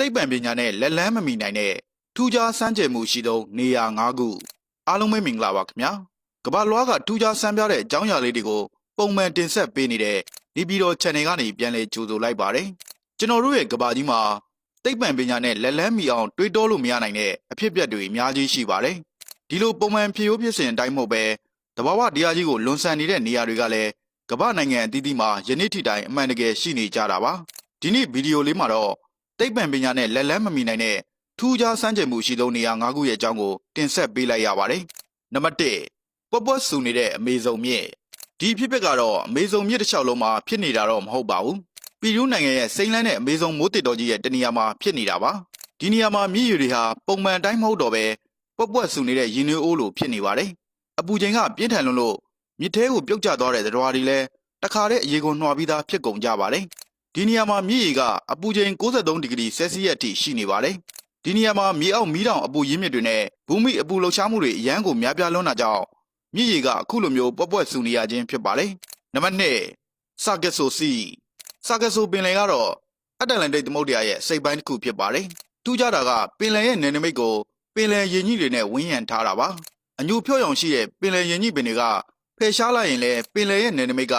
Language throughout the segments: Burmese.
သိပ္ပံပညာနဲ့လက်လန်းမမီနိုင်တဲ့ထူးခြားစမ်းကြယ်မှုရှိသောနေရာ၅ခုအားလုံးပဲမင်္ဂလာပါခင်ဗျာကမ္ဘာလွှားကထူးခြားစမ်းပြတဲ့အကြောင်းအရာလေးတွေကိုပုံမှန်တင်ဆက်ပေးနေတဲ့ဒီဗီဒီယို channel ကနေပြန်လည်ကြိုဆိုလိုက်ပါတယ်ကျွန်တော်တို့ရဲ့ကမ္ဘာကြီးမှာသိပ္ပံပညာနဲ့လက်လန်းမီအောင်တွေးတောလို့မရနိုင်တဲ့အဖြစ်အပျက်တွေအများကြီးရှိပါတယ်ဒီလိုပုံမှန်ဖြစ်ရိုးဖြစ်စဉ်အတိုင်းမဟုတ်ပဲတဘာဝတရားကြီးကိုလွန်ဆန်နေတဲ့နေရာတွေကလည်းကမ္ဘာနိုင်ငံအသီးသီးမှာယနေ့ထိတိုင်အမှန်တကယ်ရှိနေကြတာပါဒီနေ့ဗီဒီယိုလေးမှာတော့ သိပ္ပံပညာနဲ့လက်လန်းမမီနိုင်တဲ့ထူးခြားစမ်းကြယ်မှုရှိသောနေရာ၅ခုရဲ့အကြောင်းကိုတင်ဆက်ပေးလိုက်ရပါတယ်။နံပါတ်1ပွက်ပွက်ဆူနေတဲ့အမေဇုံမြစ်ဒီဖြစ်ပက်ကတော့အမေဇုံမြစ်တစ်လျှောက်လုံးမှာဖြစ်နေတာတော့မဟုတ်ပါဘူး။ပီရူးနိုင်ငံရဲ့စိမ့်လန်းတဲ့အမေဇုံမိုးတစ်တော်ကြီးရဲ့တနေရာမှာဖြစ်နေတာပါ။ဒီနေရာမှာမြစ်ရည်တွေဟာပုံမှန်အတိုင်းမဟုတ်တော့ပဲပွက်ပွက်ဆူနေတဲ့ရင်နွေးအိုးလိုဖြစ်နေပါတယ်။အပူချိန်ကပြင်းထန်လွန်းလို့မြစ်ထဲကိုပြုတ်ကျသွားတဲ့သတ္တဝါတွေလည်းတခါတည်းအရေကုန်နှွာပြီးသားဖြစ်ကုန်ကြပါတယ်။ ဒီနေရာမှာမြစ်ရေကအပူချိန်63ဒီဂရီဆဲလ်စီယပ်အထိရှိနေပါတယ်။ဒီနေရာမှာမြေအောက်မီးတောင်အပူရင်းမြစ်တွေနဲ့ဘူမိအပူလှုပ်ရှားမှုတွေအရန်ကိုများပြားလွန်းတာကြောင့်မြစ်ရေကအခုလိုမျိုးပွက်ပွက်ဆူနေရခြင်းဖြစ်ပါတယ်။နံပါတ်2ဆာကက်ဆိုစီဆာကက်ဆိုပင်လယ်ကတော့အတ္တလန်တိတ်သမုဒ္ဒရာရဲ့စိတ်ပိုင်းတစ်ခုဖြစ်ပါတယ်။ထူးခြားတာကပင်လယ်ရဲ့နယ်နိမိတ်ကိုပင်လယ်ရင်ကြီးတွေနဲ့ဝန်းရံထားတာပါ။အညိုဖြော့ရောင်ရှိတဲ့ပင်လယ်ရင်ကြီးပင်တွေကဖယ်ရှားလိုက်ရင်လည်းပင်လယ်ရဲ့နယ်နိမိတ်က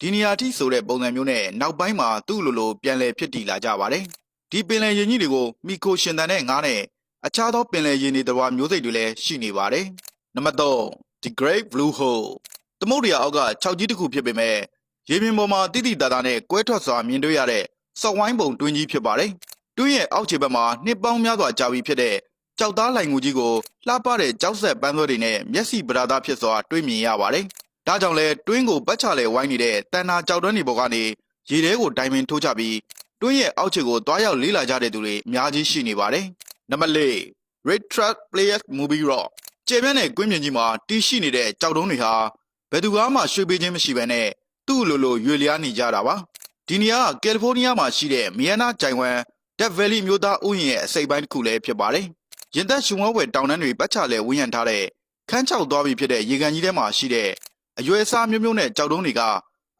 ဒီနေရာထိဆိုတဲ့ပုံစံမျိုးနဲ့နောက်ပိုင်းမှာသူ့လိုလိုပြန်လည်ဖြစ်တည်လာကြပါတယ်။ဒီပင်လယ်ရင်ကြီးတွေကိုမီကိုရှင်တန်တဲ့ငါးနဲ့အခြားသောပင်လယ်ရင်တွေတော်မျိုးစိတ်တွေလည်းရှိနေပါတယ်။နံပါတ်3 The Great Blue Hole သမုဒ္ဒရာအောက်က6ကြီးတစ်ခုဖြစ်ပေမဲ့ရေပြင်ပေါ်မှာတိတိတသားနဲ့ကွဲထွက်စွာမြင်တွေ့ရတဲ့စောက်ဝိုင်းပုံတွင်းကြီးဖြစ်ပါတယ်။တွင်းရဲ့အောက်ခြေဘက်မှာနှစ်ပေါင်းများစွာကြာပြီဖြစ်တဲ့ကြောက်သားလိုင်ငူကြီးကိုလှပတဲ့ကြောက်ဆက်ပန်းသွဲတွေနဲ့မျက်စိပရာသားဖြစ်စွာတွေ့မြင်ရပါတယ်။ ဒါကြောင့်လဲတွင်းကိုပတ်ချလဲဝိုင်းနေတဲ့တန်နာကြောက်တွန်းနေပေါ်ကနေရေထဲကိုဒိုင်မင်ထိုးချပြီးတွင်းရဲ့အောက်ခြေကိုတွားရောက်လေးလာကြတဲ့သူတွေအများကြီးရှိနေပါတယ်။နံပါတ်၄ Red Truck Players Movie Rock ကျေပြန့်တဲ့ကွင်းပြင်ကြီးမှာတီးရှိနေတဲ့ကြောက်တုံးတွေဟာဘယ်သူကမှရွှေပေးခြင်းမရှိဘဲနဲ့သူ့လိုလိုရွေလျားနေကြတာပါ။ဒီနေရာကကယ်လီဖိုးနီးယားမှာရှိတဲ့မီယနာဂျိုင်ဝမ် Death Valley မြို့သားဥယျာဉ်ရဲ့အစိပ်ပိုင်းတစ်ခုလည်းဖြစ်ပါတယ်။ရင်သက်ရှင်ဝဲဝဲတောင်တန်းတွေပတ်ချလဲဝန်းရံထားတဲ့ခန်းချောက်သွားပြီဖြစ်တဲ့ရေကန်ကြီးထဲမှာရှိတဲ့ အရွယ်အစားမျိုးမျိုးနဲ့ကြောက်တုံးတွေက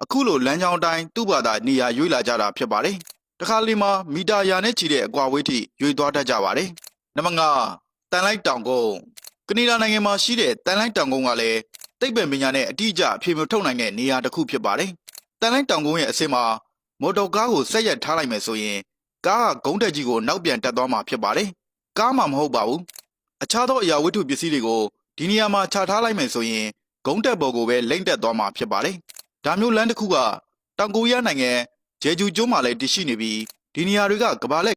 အခုလိုလမ်းကြောင်းအတိုင်းသူ့ဘာသာနေရာရွေးလာကြတာဖြစ်ပါတယ်။တခါလေမှာမီတာရာနဲ့ချီတဲ့အကွာဝေးထိရွေသွားတတ်ကြပါတယ်။နံပါတ်5တန်လိုက်တောင်ကုန်းကနေဒါနိုင်ငံမှာရှိတဲ့တန်လိုက်တောင်ကုန်းကလည်းသိပ္ပံပညာနဲ့အတိအကျအဖြေမထုတ်နိုင်တဲ့နေရာတစ်ခုဖြစ်ပါတယ်။တန်လိုက်တောင်ကုန်းရဲ့အစင်မှာမော်တော်ကားကိုဆက်ရက်ထားလိုက်မယ်ဆိုရင်ကားကဂုံးတက်ကြီးကိုနောက်ပြန်တက်သွားမှာဖြစ်ပါတယ်။ကားမှမဟုတ်ပါဘူး။အခြားသောအရာဝတ္ထုပစ္စည်းတွေကိုဒီနေရာမှာခြာထားလိုက်မယ်ဆိုရင် ဂုံးတက်ပေါ်ကိုပဲလိမ့်တက်သွားမှာဖြစ်ပါတယ်။ဒါမျိုးလမ်းတစ်ခုကတောင်ကိုရီးယားနိုင်ငံဂျေဂျူကျွန်းမှာလည်းတည်ရှိနေပြီးဒီနေရာတွေကကမ္ဘာလက်